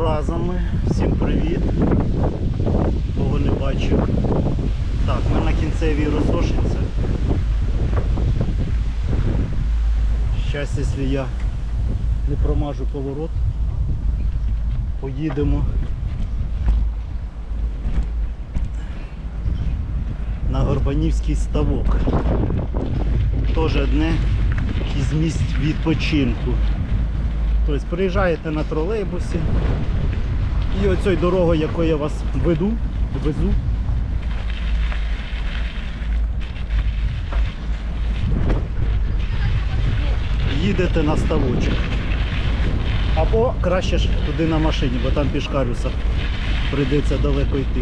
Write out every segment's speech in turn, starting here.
разами. Всім привіт. Кого не бачив. Так, ми на кінцевій розсошинці. Щас, якщо я не промажу поворот, поїдемо на Горбанівський ставок. Теж одне із місць відпочинку. Тобто приїжджаєте на тролейбусі і оцею дорогою, якою я вас веду, везу. Їдете на ставочок. Або краще ж туди на машині, бо там пішкарюса прийдеться далеко йти.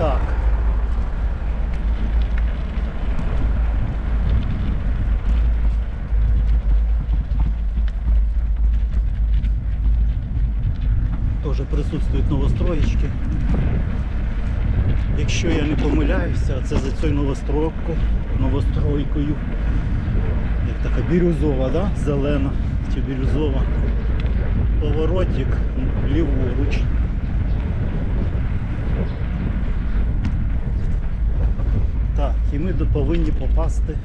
Так. Тоже присутствують новостроєчки. Якщо я не помиляюся, це за цією новостройкою, новостройкою. Як така бірюзова, да? зелена чи бірюзова. Поворотик ліворуч. Так, і ми повинні попасти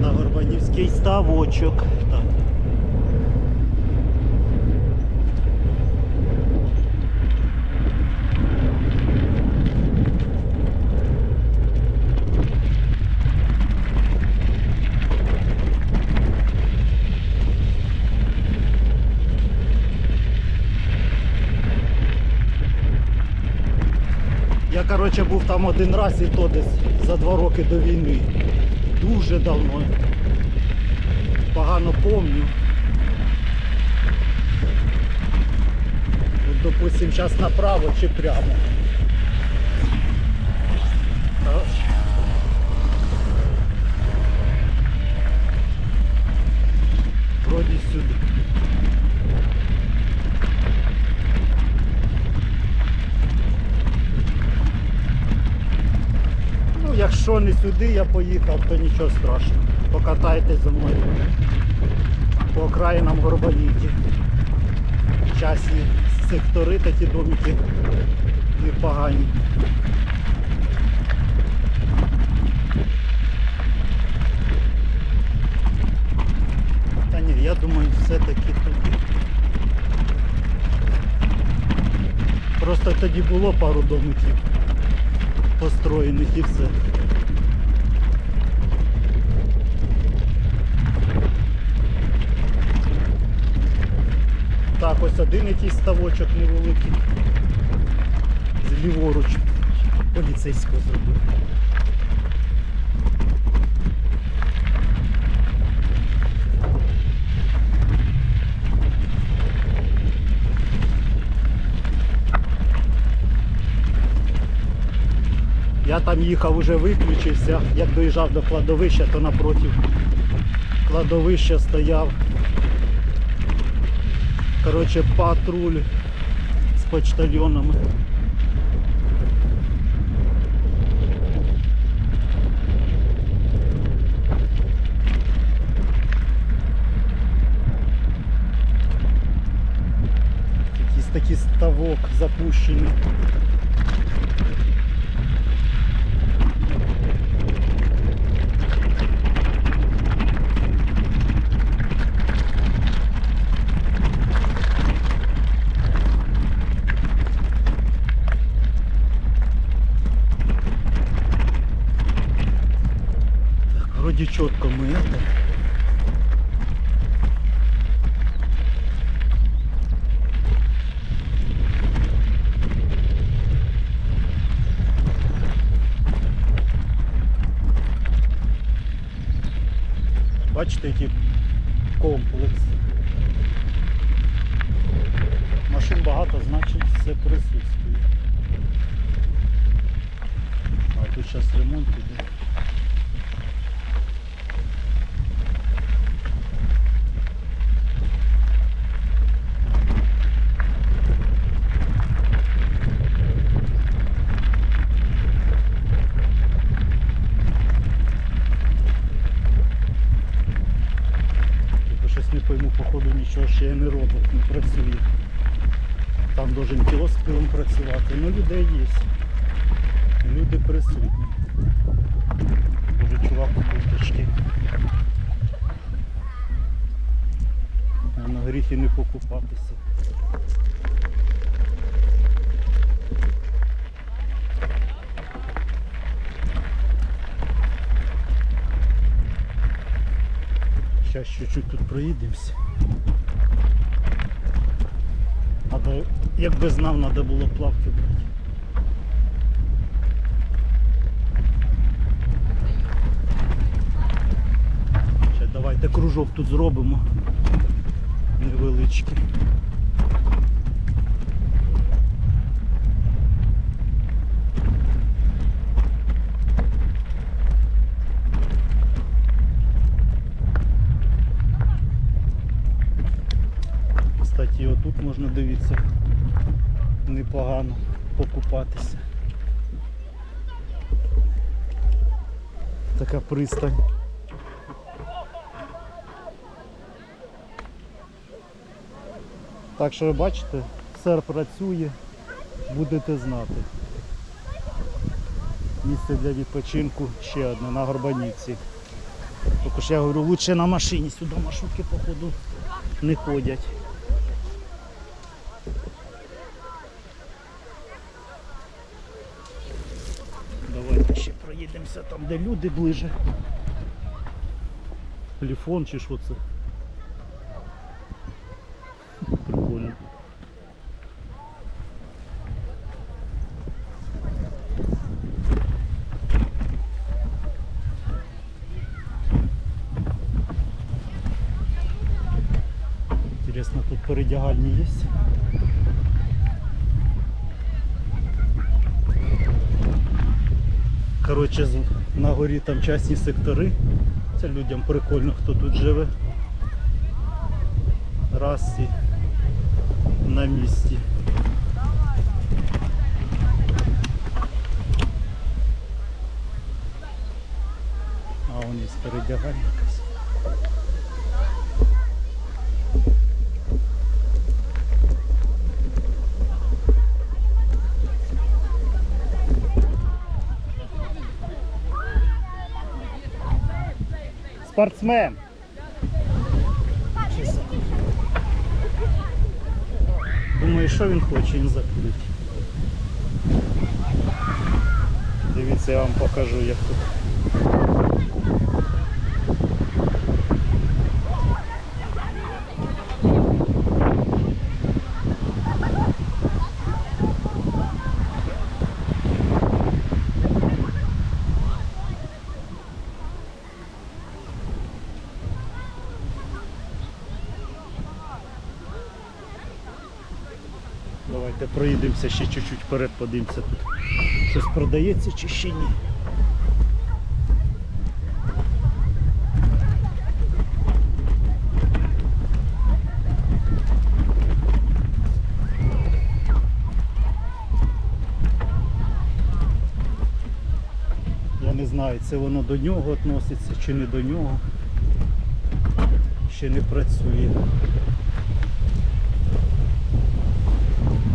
на Горбанівський ставочок. Так. Коротше, був там один раз і то десь за два роки до війни. Дуже давно. Погано помню. От, допустим, зараз направо чи прямо. Так. Вроді сюди. Ну, якщо не сюди я поїхав, то нічого страшного. Покатайтесь зі мною по окраїнам Горбанівки. Частні сектори такі домики непогані. Та ні, я думаю, все-таки туди. Просто тоді було пару домиків построєних і все. Так, ось один якийсь ставочок невеликий. Зліворуч поліцейського зробив. Я там їхав уже виключився. Як доїжджав до кладовища, то напротив кладовища стояв. Коротше, патруль з почтальонами. Якийсь такий ставок запущений. Вроде четко мы это. Бачите, який комплекс. Машин багато, значить все присутствує. А тут зараз ремонт іде. Тільки щось не пойму, походу нічого ще не робить, не працює. Там должен кіоск працювати. Ну людей є. Люди присутні. Може чувак у курточці. А на гріхи не покупатися. Зараз чуть-чуть тут проїдемося. Якби знав, треба було плавки брати. Ще давайте кружок тут зробимо. Невеличкий. Кстати, отут можна дивитися непогано покупатися. Така пристань. Так що ви бачите, сер працює, будете знати. Місце для відпочинку ще одне на Горбанівці. Тільки ж я говорю, лучше на машині, сюди маршрутки походу не ходять. Давайте ще проїдемося там, де люди ближе. Телефон чи що це? Прикольно. Интересно, тут передягальні є? Коротше, на горі там частні сектори. Це людям прикольно, хто тут живе. Раз і на місці. А вон є передягальня Спортсмен. Думаю, що він хоче, він закрить. Дивіться, я вам покажу, як тут. Давайте проїдемося ще чуть-чуть вперед, подивимося тут. Щось продається чи ще ні. Я не знаю, це воно до нього відноситься чи не до нього. Ще не працює.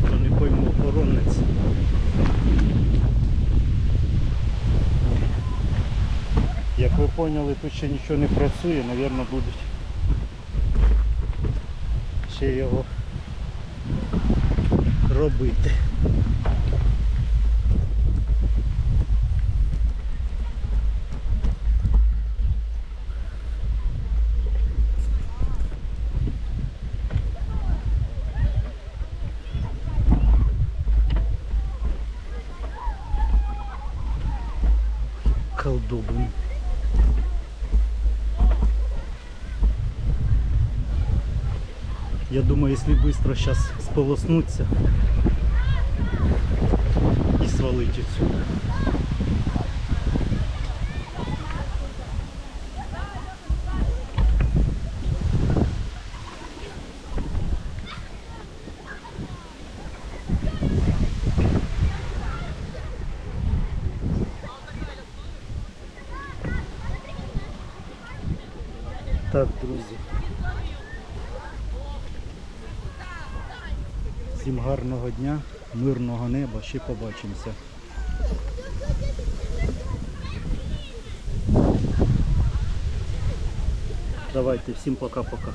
То не пойму. Як ви поняли, тут ще нічого не працює, мабуть, будуть ще його робити. колдобин. Я думаю, если быстро сейчас сполоснуться и свалить отсюда. Так, друзі. Всім гарного дня, мирного неба, ще побачимося. Давайте, всім пока-пока.